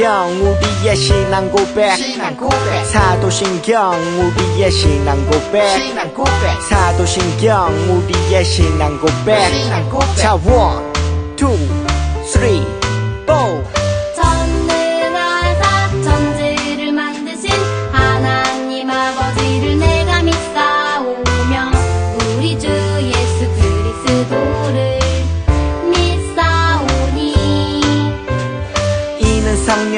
사도신경 우리의 신앙 고백. 신앙 고백. 사도신경 우리의 신앙 고백. 신앙 고백. 사도신경 우리의 신앙 고백. 신앙 고백. 자 원, 투, 쓰리,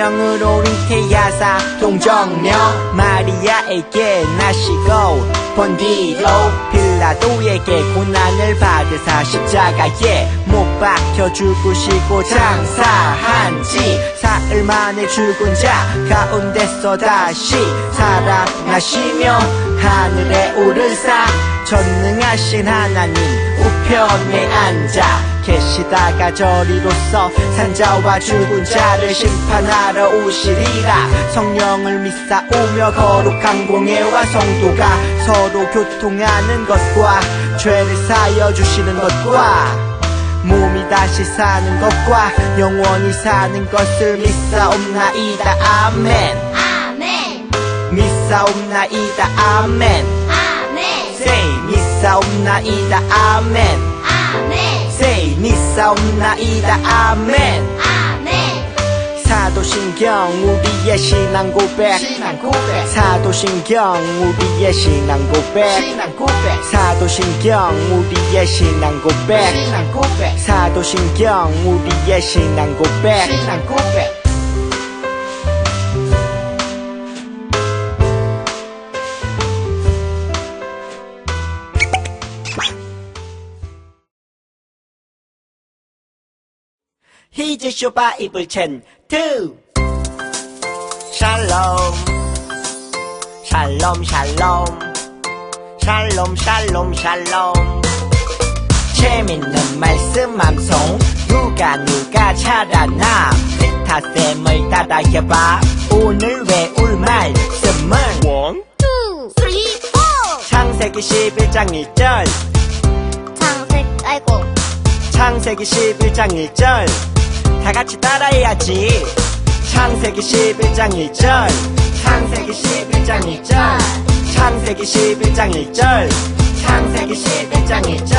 이는 성령으로 잉태하사 동정녀 마리아에게 나시고 본디로 빌라도에게 고난을 받으사 십자가에 못 박혀 죽으시고 장사한 지 사흘 만에 죽은 자 가운데서 다시 살아나시며 하늘에 오르사 전능하신 하나님 우편에 앉아 계시다가 저리로서 산자와 죽은 자를 심판하러 오시리라. 성령을 믿사오며 거룩한 공예와 성도가 서로 교통하는 것과 죄를 사여 주시는 것과 몸이 다시 사는 것과 영원히 사는 것을 믿사옵나이다. 아멘. 아멘. 믿사옵나이다. 아멘. 아멘. Say 믿사옵나이다. 아멘 아멘 say 믿사옵나이다. 아멘. 아멘. 사도신경 우리의 신앙 고백. 신앙 고백. 사도신경 우리의 신앙 고백. 신앙 고백. 사도신경 우리의 신앙 고백. 신앙 고백. 사도신경 우리의 신앙 고백. 신앙 고백 히즈 쇼바 이블 첸투 샬롬. 샬롬 샬롬. 샬롬 샬롬 샬롬. 재밌는 말씀 암송. 누가 누가 잘하나. 피타쌤을 따라해봐. 오늘 외울 말씀은? 원 투 쓰리 포. 창세기 11장 1절. 창색 아이고. 창세기 11장 1절 다 같이 따라해야지. 창세기 11장 1절. 창세기 11장 1절. 창세기 11장 1절. 창세기 11장 1절.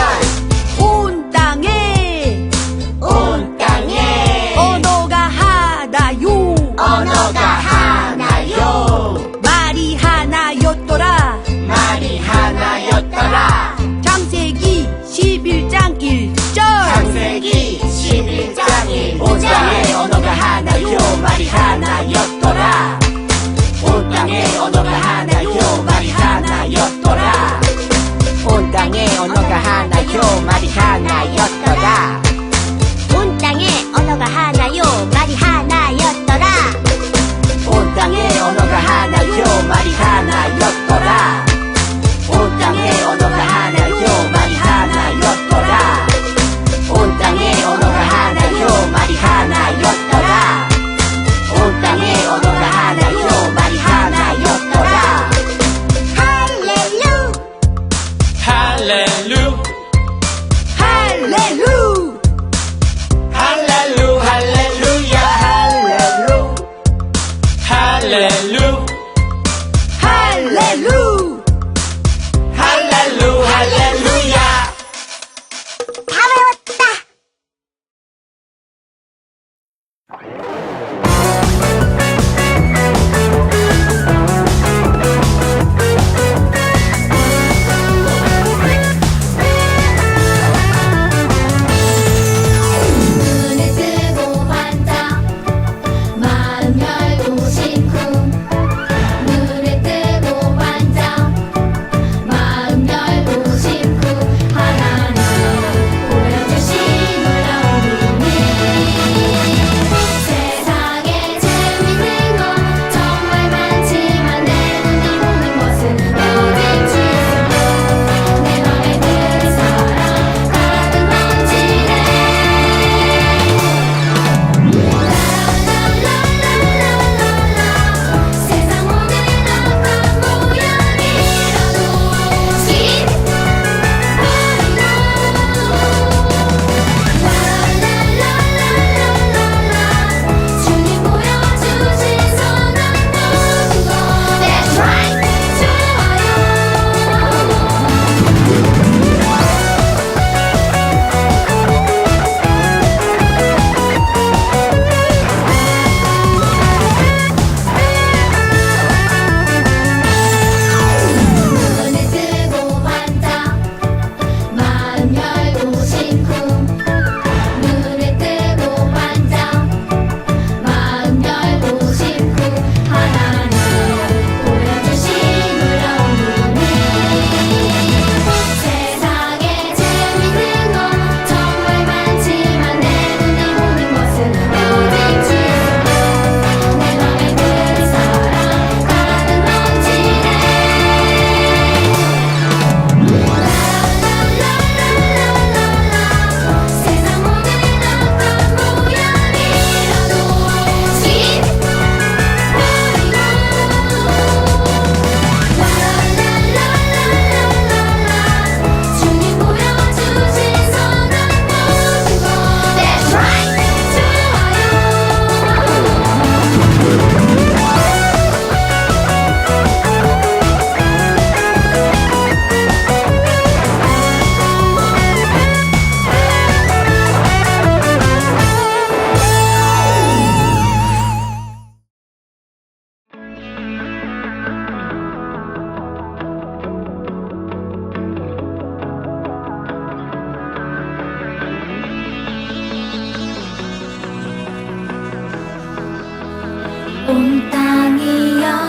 온 땅에 온 말이 하나였더라. 온 땅에 언어가 하나요? 말이 하나였더라. 온 땅에 언어가 하나요? 말이 하나였더라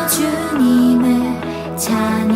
주님을 찬양.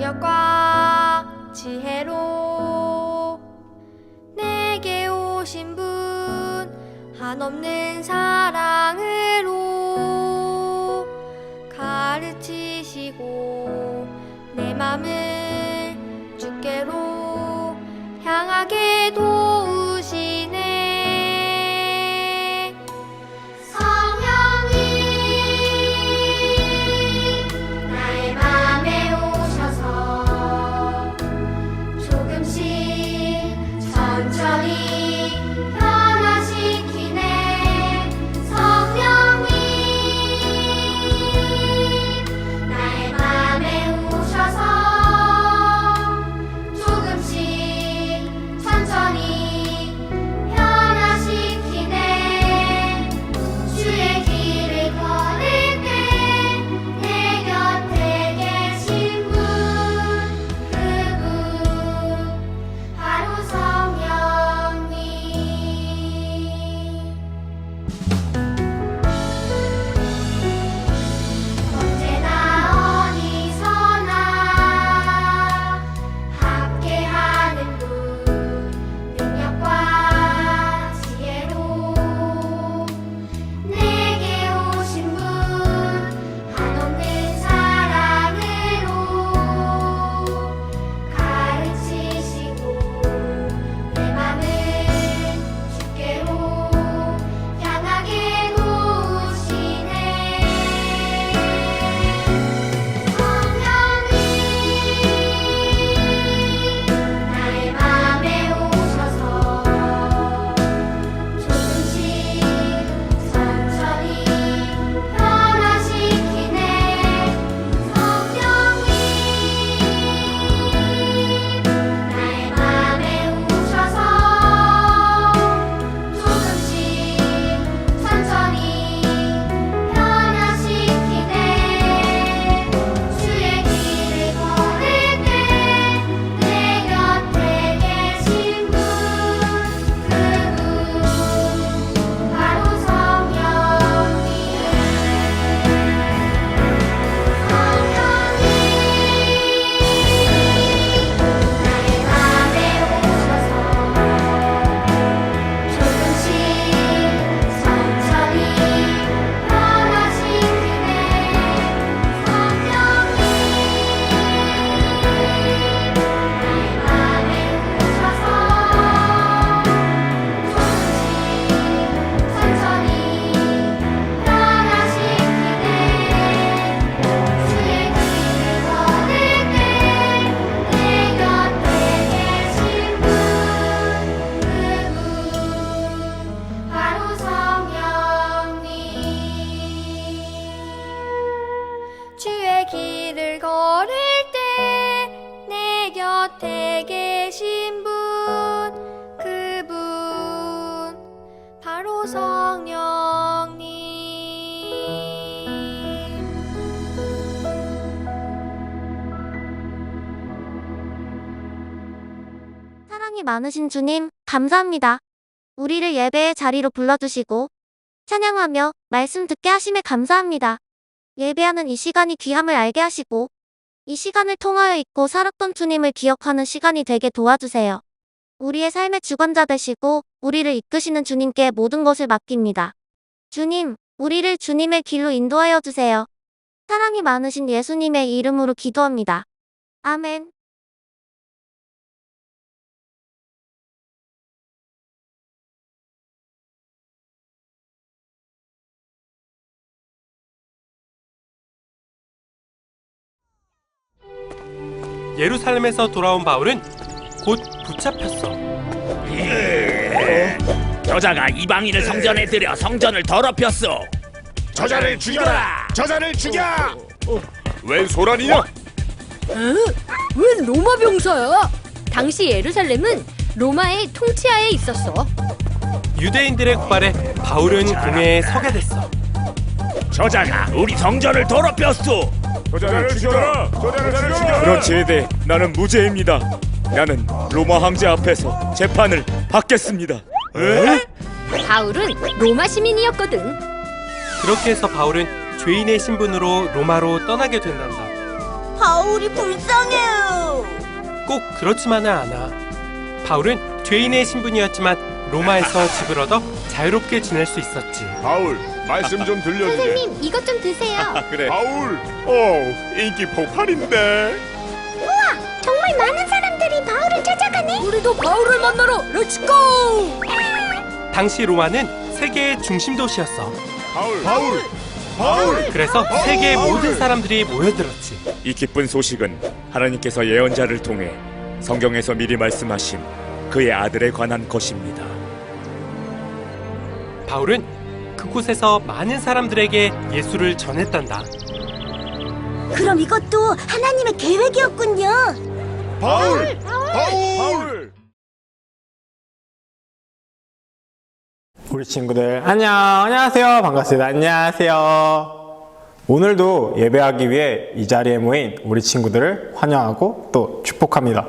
능력과 지혜로 내게 오신 분 한없는 사 Charlie. 곁에 계신 분 그분 바로 성령님 사랑이 많으신 주님 감사합니다. 우리를 예배의 자리로 불러주시고 찬양하며 말씀 듣게 하심에 감사합니다. 예배하는 이 시간이 귀함을 알게 하시고 이 시간을 통하여 잊고 살았던 주님을 기억하는 시간이 되게 도와주세요. 우리의 삶의 주관자 되시고, 우리를 이끄시는 주님께 모든 것을 맡깁니다. 주님, 우리를 주님의 길로 인도하여 주세요. 사랑이 많으신 예수님의 이름으로 기도합니다. 아멘. 예루살렘에서 돌아온 바울은 곧 붙잡혔어. 저자가 이방인을 성전에 들여 성전을 더럽혔소. 저자를 죽여라! 저자를 죽여! 웬 소란이냐? 웬 로마 병사야? 당시 예루살렘은 로마의 통치하에 있었어. 유대인들의 고발에 바울은 공회에 서게 됐어. 저자가 우리 성전을 더럽혔소. 저자를 죽여라! 저자를 죽여라! 그렇지 에데 나는 무죄입니다 나는 로마 황제 앞에서 재판을 받겠습니다 바울은 로마 시민이었거든. 그렇게 해서 바울은 죄인의 신분으로 로마로 떠나게 된단다. 바울이 불쌍해요. 꼭 그렇지만은 않아. 바울은 죄인의 신분이었지만 로마에서 집을 얻어 자유롭게 지낼 수 있었지. 바울, 말씀 좀 들려주게. 선생님, 이것 좀 드세요. 그래 바울, 오, 인기 폭발인데. 정말 많은 사람들이 바울을 찾아가네. 우리도 바울을 만나러 렛츠고! 당시 로마는 세계의 중심 도시였어. 바울, 바울, 바울. 그래서 세계의 모든 사람들이 모여들었지. 이 기쁜 소식은 하나님께서 예언자를 통해 성경에서 미리 말씀하신 그의 아들에 관한 것입니다 바울은 그곳에서 많은 사람들에게 예수를 전했단다. 그럼 이것도 하나님의 계획이었군요. 바울, 바울. 우리 친구들 안녕! 안녕하세요. 반갑습니다. 안녕하세요. 오늘도 예배하기 위해 이 자리에 모인 우리 친구들을 환영하고 또 축복합니다.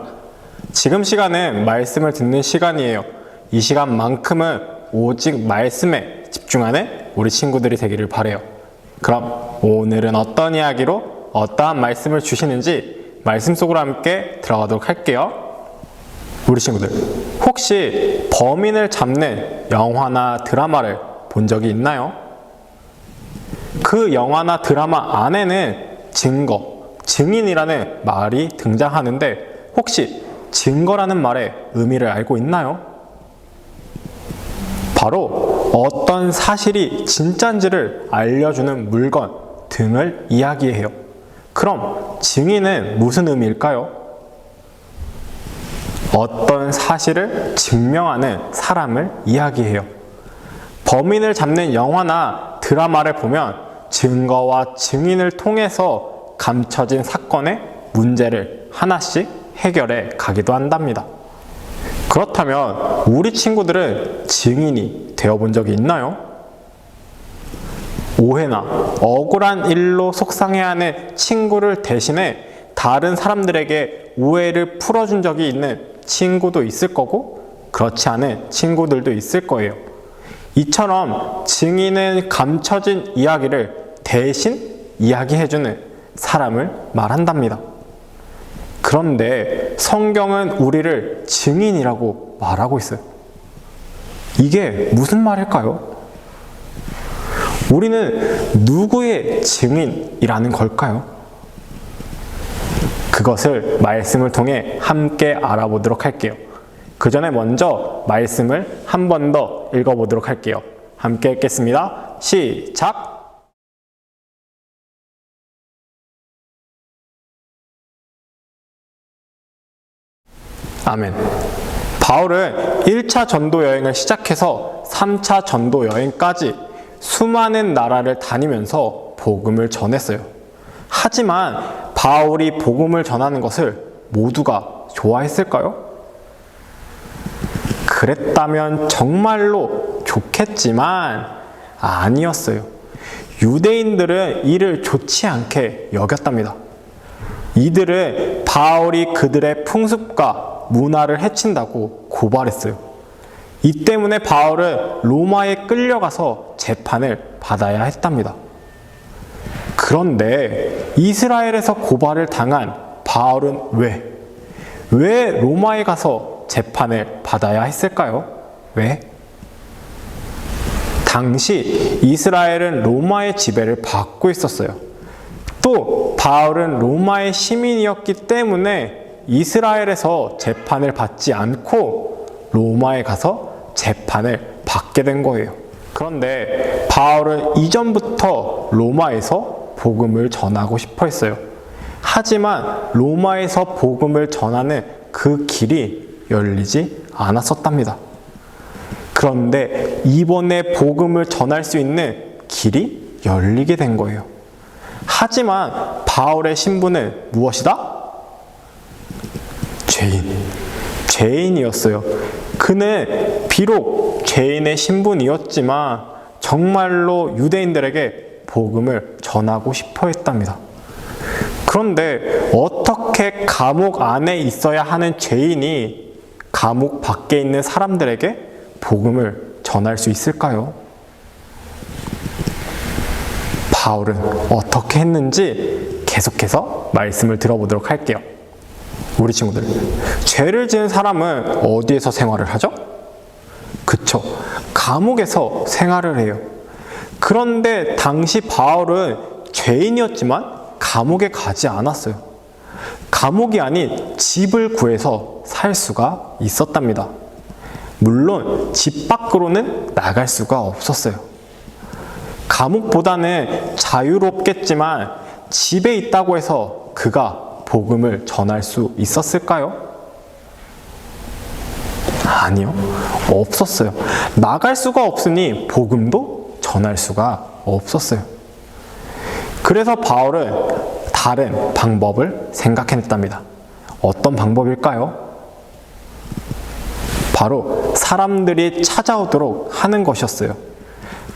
지금 시간은 말씀을 듣는 시간이에요. 이 시간만큼은 오직 말씀에 집중하는 우리 친구들이 되기를 바래요 그럼 오늘은 어떤 이야기로 어떠한 말씀을 주시는지 말씀 속으로 함께 들어가도록 할게요 우리 친구들 혹시 범인을 잡는 영화나 드라마를 본 적이 있나요? 그 영화나 드라마 안에는 증거, 증인이라는 말이 등장하는데 혹시 증거라는 말의 의미를 알고 있나요? 바로 어떤 사실이 진짠지를 알려주는 물건 등을 이야기해요. 그럼 증인은 무슨 의미일까요? 어떤 사실을 증명하는 사람을 이야기해요. 범인을 잡는 영화나 드라마를 보면 증거와 증인을 통해서 감춰진 사건의 문제를 하나씩 해결해 가기도 한답니다. 그렇다면 우리 친구들은 증인이 되어본 적이 있나요? 오해나 억울한 일로 속상해하는 친구를 대신해 다른 사람들에게 오해를 풀어준 적이 있는 친구도 있을 거고 그렇지 않은 친구들도 있을 거예요. 이처럼 증인은 감춰진 이야기를 대신 이야기해주는 사람을 말한답니다. 그런데 성경은 우리를 증인이라고 말하고 있어요. 이게 무슨 말일까요? 우리는 누구의 증인이라는 걸까요? 그것을 말씀을 통해 함께 알아보도록 할게요. 그 전에 먼저 말씀을 한 번 더 읽어보도록 할게요. 함께 읽겠습니다. 시작! 아멘. 바울은 1차 전도 여행을 시작해서 3차 전도 여행까지 수많은 나라를 다니면서 복음을 전했어요. 하지만 바울이 복음을 전하는 것을 모두가 좋아했을까요? 그랬다면 정말로 좋겠지만 아니었어요. 유대인들은 이를 좋지 않게 여겼답니다. 이들은 바울이 그들의 풍습과 문화를 해친다고 고발했어요. 이 때문에 바울은 로마에 끌려가서 재판을 받아야 했답니다. 그런데 이스라엘에서 고발을 당한 바울은 왜? 왜 로마에 가서 재판을 받아야 했을까요? 왜? 당시 이스라엘은 로마의 지배를 받고 있었어요. 또 바울은 로마의 시민이었기 때문에 이스라엘에서 재판을 받지 않고 로마에 가서 재판을 받게 된 거예요. 그런데 바울은 이전부터 로마에서 복음을 전하고 싶어 했어요. 하지만 로마에서 복음을 전하는 그 길이 열리지 않았었답니다. 그런데 이번에 복음을 전할 수 있는 길이 열리게 된 거예요. 하지만 바울의 신분은 무엇이다? 죄인. 죄인이었어요. 그는 비록 죄인의 신분이었지만 정말로 유대인들에게 복음을 전하고 싶어 했답니다. 그런데 어떻게 감옥 안에 있어야 하는 죄인이 감옥 밖에 있는 사람들에게 복음을 전할 수 있을까요? 바울은 어떻게 했는지 계속해서 말씀을 들어보도록 할게요. 우리 친구들, 죄를 지은 사람은 어디에서 생활을 하죠? 그쵸. 감옥에서 생활을 해요. 그런데 당시 바울은 죄인이었지만 감옥에 가지 않았어요. 감옥이 아닌 집을 구해서 살 수가 있었답니다. 물론 집 밖으로는 나갈 수가 없었어요. 감옥보다는 자유롭겠지만 집에 있다고 해서 그가 복음을 전할 수 있었을까요? 아니요. 없었어요. 나갈 수가 없으니 복음도 전할 수가 없었어요. 그래서 바울은 다른 방법을 생각해냈답니다. 어떤 방법일까요? 바로 사람들이 찾아오도록 하는 것이었어요.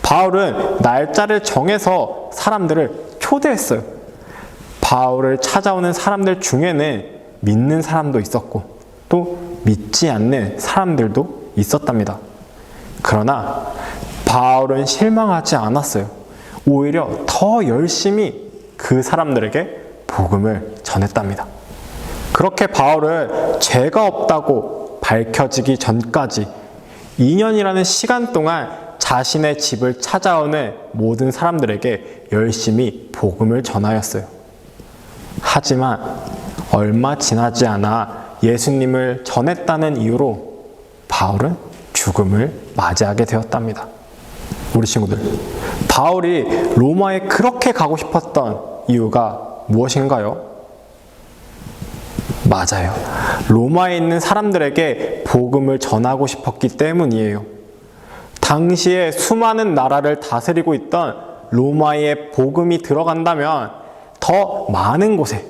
바울은 날짜를 정해서 사람들을 초대했어요. 바울을 찾아오는 사람들 중에는 믿는 사람도 있었고 또 믿지 않는 사람들도 있었답니다. 그러나 바울은 실망하지 않았어요. 오히려 더 열심히 그 사람들에게 복음을 전했답니다. 그렇게 바울은 죄가 없다고 밝혀지기 전까지 2년이라는 시간 동안 자신의 집을 찾아오는 모든 사람들에게 열심히 복음을 전하였어요. 하지만 얼마 지나지 않아 예수님을 전했다는 이유로 바울은 죽음을 맞이하게 되었답니다. 우리 친구들, 바울이 로마에 그렇게 가고 싶었던 이유가 무엇인가요? 맞아요. 로마에 있는 사람들에게 복음을 전하고 싶었기 때문이에요. 당시에 수많은 나라를 다스리고 있던 로마에 복음이 들어간다면 더 많은 곳에,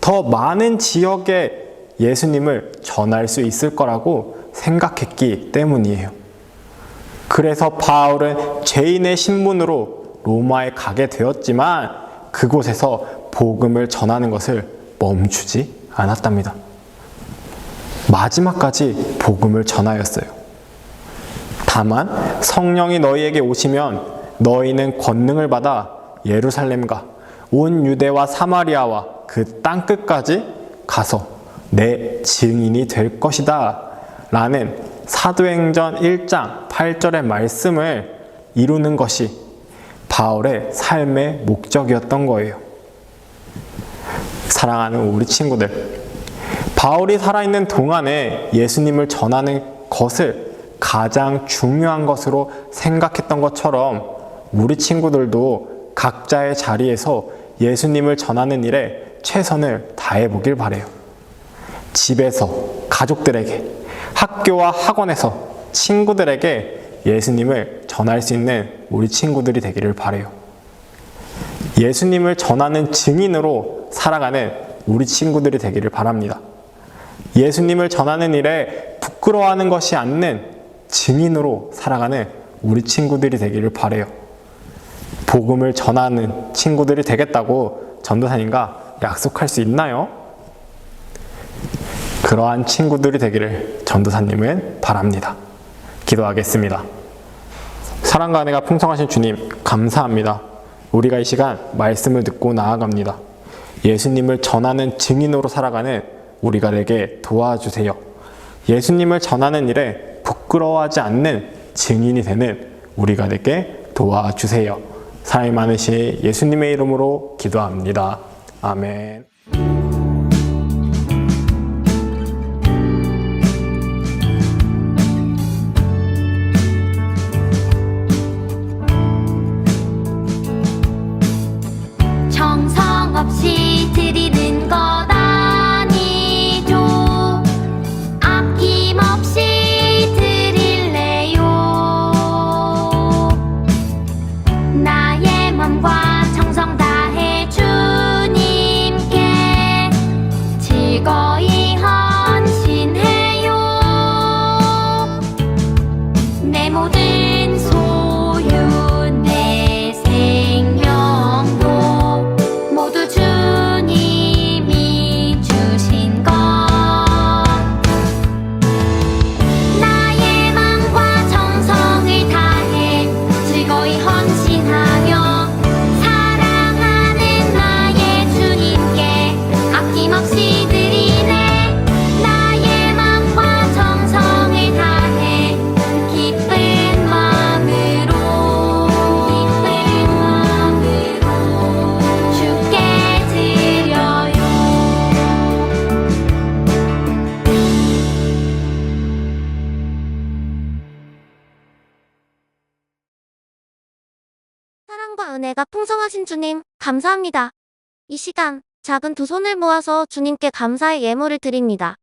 더 많은 지역에 예수님을 전할 수 있을 거라고 생각했기 때문이에요. 그래서 바울은 죄인의 신분으로 로마에 가게 되었지만 그곳에서 복음을 전하는 것을 멈추지 않았답니다. 마지막까지 복음을 전하였어요. 다만 성령이 너희에게 오시면 너희는 권능을 받아 예루살렘과 온 유대와 사마리아와 그 땅 끝까지 가서 내 증인이 될 것이다. 라는 사도행전 1장 8절의 말씀을 이루는 것이 바울의 삶의 목적이었던 거예요. 사랑하는 우리 친구들, 바울이 살아있는 동안에 예수님을 전하는 것을 가장 중요한 것으로 생각했던 것처럼 우리 친구들도 각자의 자리에서 예수님을 전하는 일에 최선을 다해 보길 바래요. 집에서 가족들에게, 학교와 학원에서 친구들에게 예수님을 전할 수 있는 우리 친구들이 되기를 바래요. 예수님을 전하는 증인으로 살아가는 우리 친구들이 되기를 바랍니다. 예수님을 전하는 일에 부끄러워하는 것이 않는 증인으로 살아가는 우리 친구들이 되기를 바래요. 복음을 전하는 친구들이 되겠다고 전도사님과 약속할 수 있나요? 그러한 친구들이 되기를 전도사님은 바랍니다. 기도하겠습니다. 사랑과 은혜가 풍성하신 주님, 감사합니다. 우리가 이 시간 말씀을 듣고 나아갑니다. 예수님을 전하는 증인으로 살아가는 우리가 되게 도와주세요. 예수님을 전하는 일에 부끄러워하지 않는 증인이 되는 우리가 되게 도와주세요. 사랑이 많으신 예수님의 이름으로 기도합니다. 아멘. 감사합니다. 이 시간, 작은 두 손을 모아서 주님께 감사의 예물을 드립니다.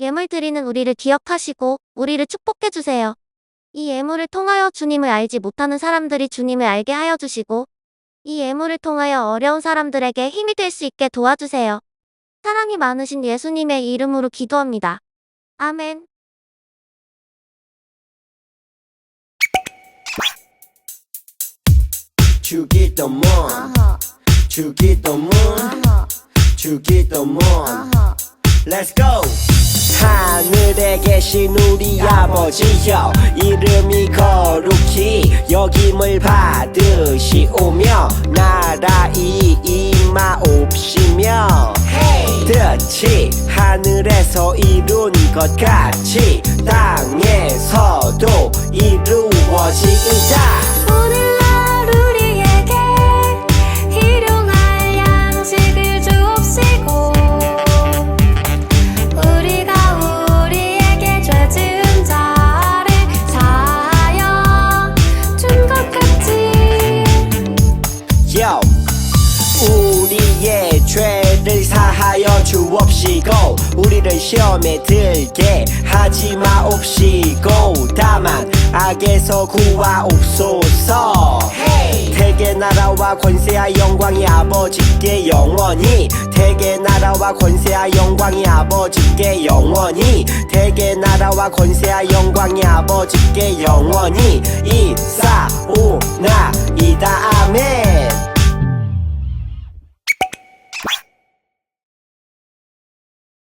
예물 드리는 우리를 기억하시고, 우리를 축복해 주세요. 이 예물을 통하여 주님을 알지 못하는 사람들이 주님을 알게 하여 주시고, 이 예물을 통하여 어려운 사람들에게 힘이 될 수 있게 도와주세요. 사랑이 많으신 예수님의 이름으로 기도합니다. 아멘. 주기도문 주기도문 주기도문. Let's go. 하늘에 계신 우리 아버지여 이름이 거룩히 여김을 받으시오며 나라이 임하옵시며. 뜻이 하늘에서 이룬 것 같이 땅에서도 이루어지이다 악에서 구하옵소서. 대개 나라와 권세와 영광이 아버지께 영원히. 대개 나라와 권세와 영광이 아버지께 영원히. 대개 나라와 권세와 영광이 아버지께 영원히. 이사오나